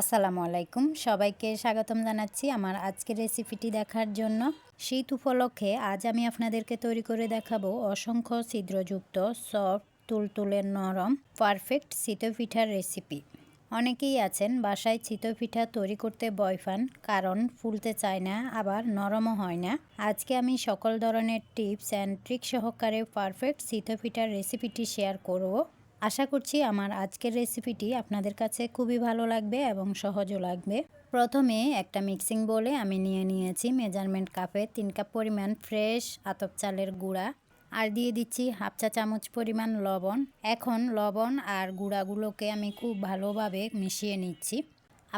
আসসালামু আলাইকুম। সবাইকে স্বাগতম জানাচ্ছি আমার আজকের রেসিপিটি দেখার জন্য। শীত উপলক্ষে আজ আমি আপনাদেরকে তৈরি করে দেখাবো অসংখ্য ছিদ্রযুক্ত, সফট, তুলতুলে নরম, পারফেক্ট পিঠার রেসিপি। অনেকেই আছেন বাসায় পিঠা তৈরি করতে ভয় পান, কারণ ফুলতে চায় না, আবার নরমও হয় না। আজকে আমি সকল ধরনের টিপস অ্যান্ড ট্রিক সহকারে পারফেক্ট পিঠার রেসিপিটি শেয়ার করব। আশা করছি আমার আজকের রেসিপিটি আপনাদের কাছে খুবই ভালো লাগবে এবং সহজও লাগবে। প্রথমে একটা মিক্সিং বলে আমি নিয়ে নিয়েছি মেজারমেন্ট কাপে তিন কাপ পরিমাণ ফ্রেশ আতপ চালের গুঁড়া আর দিয়ে দিচ্ছি হাফ চা চামচ পরিমাণ লবণ। এখন লবণ আর গুঁড়াগুলোকে আমি খুব ভালোভাবে মিশিয়ে নিচ্ছি।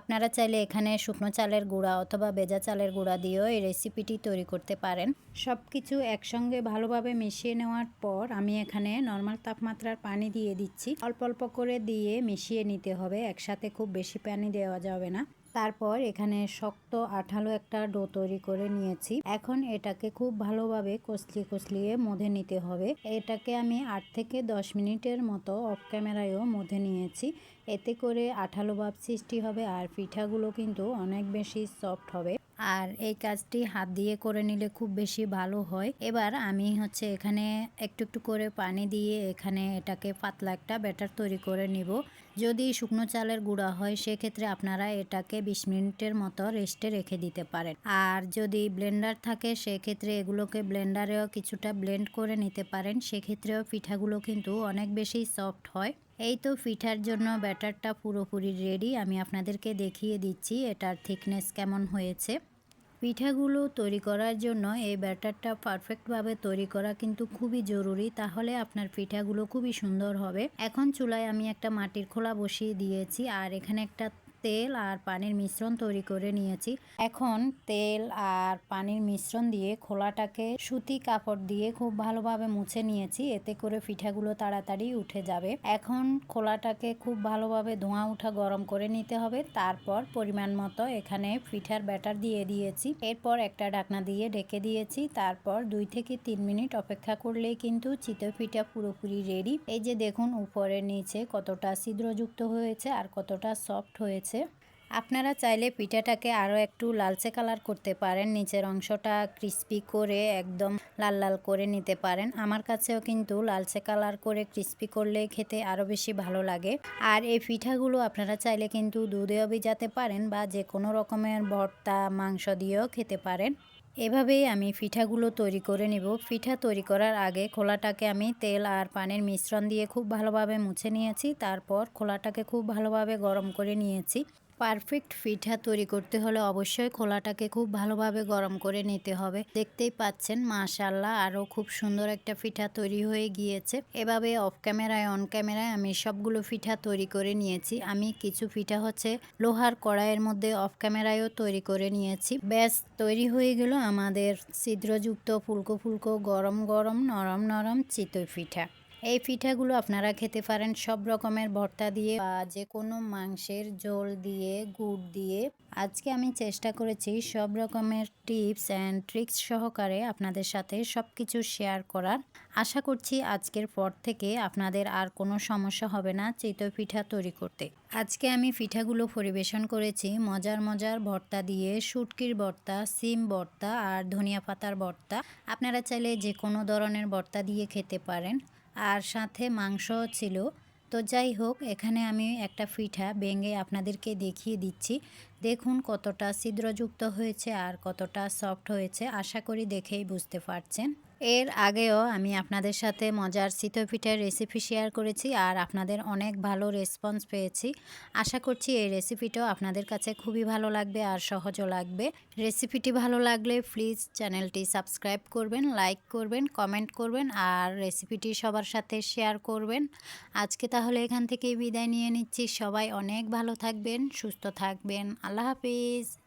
আপনারা চাইলে এখানে শুকনো চালের গুঁড়া অথবা বেজা চালের গুঁড়া দিয়েও এই রেসিপিটি তৈরি করতে পারেন। সব কিছু একসঙ্গে ভালোভাবে মিশিয়ে নেওয়ার পর আমি এখানে নর্মাল তাপমাত্রার পানি দিয়ে দিচ্ছি। অল্প অল্প করে দিয়ে মিশিয়ে নিতে হবে, একসাথে খুব বেশি পানি দেওয়া যাবে না। তারপর এখানে শক্ত আঠালো একটা ডো তৈরি করে নিয়েছি। এখন এটাকে খুব ভালোভাবে কসলি কসলিয়ে মধে নিতে হবে। এটাকে আমি আট থেকে দশ মিনিটের মতো অফ ক্যামেরায়ও মধে নিয়েছি। এতে করে আঠালো ভাব সৃষ্টি হবে আর পিঠাগুলো কিন্তু অনেক বেশি সফট হবে। আর এই কাজটি হাত দিয়ে করে নিলে খুব বেশি ভালো হয়। এবার আমি হচ্ছে এখানে একটু একটু করে পানি দিয়ে এখানে এটাকে পাতলা একটা ব্যাটার তৈরি করে নিব। যদি শুকনো চালের গুঁড়া হয়, সেক্ষেত্রে আপনারা এটাকে বিশ মিনিটের মতো রেস্টে রেখে দিতে পারেন। আর যদি ব্লেন্ডার থাকে, সেক্ষেত্রে এগুলোকে ব্লেন্ডারেও কিছুটা ব্লেন্ড করে নিতে পারেন। সেক্ষেত্রেও পিঠাগুলো কিন্তু অনেক বেশি সফট হয়। এই তো পিঠার জন্য ব্যাটারটা পুরোপুরি রেডি। আমি আপনাদেরকে দেখিয়ে দিচ্ছি এটার থিকনেস কেমন হয়েছে। পিঠাগুলো তৈরি করার জন্য এই ব্যাটারটা পারফেক্টভাবে তৈরি করা কিন্তু খুবই জরুরি, তাহলে আপনার পিঠাগুলো খুবই সুন্দর হবে। এখন চুলায় আমি একটা মাটির খোলা বসিয়ে দিয়েছি, আর এখানে একটা তেল আর পানির মিশ্রণ তৈরি করে নিয়েছি। এখন তেল আর পানির মিশ্রণ দিয়ে খোলাটাকে সুতি কাপড় দিয়ে খুব ভালোভাবে মুছে নিয়েছি। এতে করে পিঠাগুলো তাড়াতাড়ি উঠে যাবে। এখন খোলাটাকে খুব ভালোভাবে ধোঁয়া উঠা গরম করে নিতে হবে। তারপর পরিমাণ মতো এখানে পিঠার ব্যাটার দিয়ে দিয়েছি। এরপর একটা ঢাকনা দিয়ে ঢেকে দিয়েছি। তারপর দুই থেকে তিন মিনিট অপেক্ষা করলেই কিন্তু চিতই পিঠা পুরোপুরি রেডি এই যে দেখুন, উপরে, নিচে কতটা ছিদ্রযুক্ত হয়েছে আর কতটা সফট হয়েছে। আপনারা চাইলে পিঠাটাকে আরও একটু লালচে কালার করতে পারেন। নিচের অংশটা ক্রিস্পি করে একদম লাল লাল করে নিতে পারেন। আমার কাছেও কিন্তু লালচে কালার করে ক্রিস্পি করলে খেতে আরও বেশি ভালো লাগে। আর এই পিঠাগুলো আপনারা চাইলে কিন্তু দুধেও ভিজাতে পারেন বা যে কোনো রকমের ভর্তা, মাংস দিয়েও খেতে পারেন। এভাবেই আমি পিঠাগুলো তৈরি করে নেব। পিঠা তৈরি করার আগে খোলাটাকে আমি তেল আর পানের মিশ্রণ দিয়ে খুব ভালোভাবে মুছে নিয়েছি। তারপর খোলাটাকে খুব ভালোভাবে গরম করে নিয়েছি। পারফেক্ট পিঠা তৈরি করতে হলে অবশ্যই খোলাটাকে খুব ভালোভাবে গরম করে নিতে হবে। দেখতেই পাচ্ছেন মাশাল্লাহ আরও খুব সুন্দর একটা পিঠা তৈরি হয়ে গিয়েছে। এভাবে অফ ক্যামেরায় অন ক্যামেরায় আমি সবগুলো পিঠা তৈরি করে নিয়েছি। আমি কিছু পিঠা হচ্ছে লোহার কড়াইয়ের মধ্যে অফ ক্যামেরায়ও তৈরি করে নিয়েছি। ব্যাস, তৈরি হয়ে গেল আমাদের ছিদ্রযুক্ত ফুলকো ফুলকো গরম গরম নরম নরম চিতই পিঠা। এই পিঠাগুলো আপনারা খেতে পারেন সব রকমের ভর্তা দিয়ে বা যে কোনো মাংসের ঝোল দিয়ে, গুড় দিয়ে। আজকে আমি চেষ্টা করেছি সব রকমের টিপস অ্যান্ড ট্রিক্স সহকারে আপনাদের সাথে সব কিছু শেয়ার করার। আশা করছি আজকের পর থেকে আপনাদের আর কোনো সমস্যা হবে না চিতই পিঠা তৈরি করতে। আজকে আমি পিঠাগুলো পরিবেশন করেছি মজার মজার ভর্তা দিয়ে, শুটকির ভর্তা, সিম ভর্তা আর ধনিয়া পাতার ভর্তা। আপনারা চাইলে যে কোনো ধরনের ভর্তা দিয়ে খেতে পারেন। আর সাথে মাংস ছিল। তো যাই হোক, এখানে আমি একটা পিঠা ভেঙে আপনাদেরকে দেখিয়ে দিচ্ছি। দেখুন কতটা ছিদ্রযুক্ত হয়েছে আর কতটা সফট হয়েছে। আশা করি দেখেই বুঝতে পারছেন। এর আগেও আমি আপনাদের সাথে মজার পিঠার রেসিপি শেয়ার করেছি আর আপনাদের অনেক ভালো রেসপন্স পেয়েছি। আশা করছি এই রেসিপিটাও আপনাদের কাছে খুবই ভালো লাগবে আর সহজও লাগবে। রেসিপিটি ভালো লাগলে প্লিজ চ্যানেলটি সাবস্ক্রাইব করবেন লাইক করবেন কমেন্ট করবেন আর রেসিপিটি সবার সাথে শেয়ার করবেন। আজকে তাহলে এখান থেকেই বিদায় নিয়ে নিচ্ছি। সবাই অনেক ভালো থাকবেন, সুস্থ থাকবেন। আল্লাহ হাফিজ।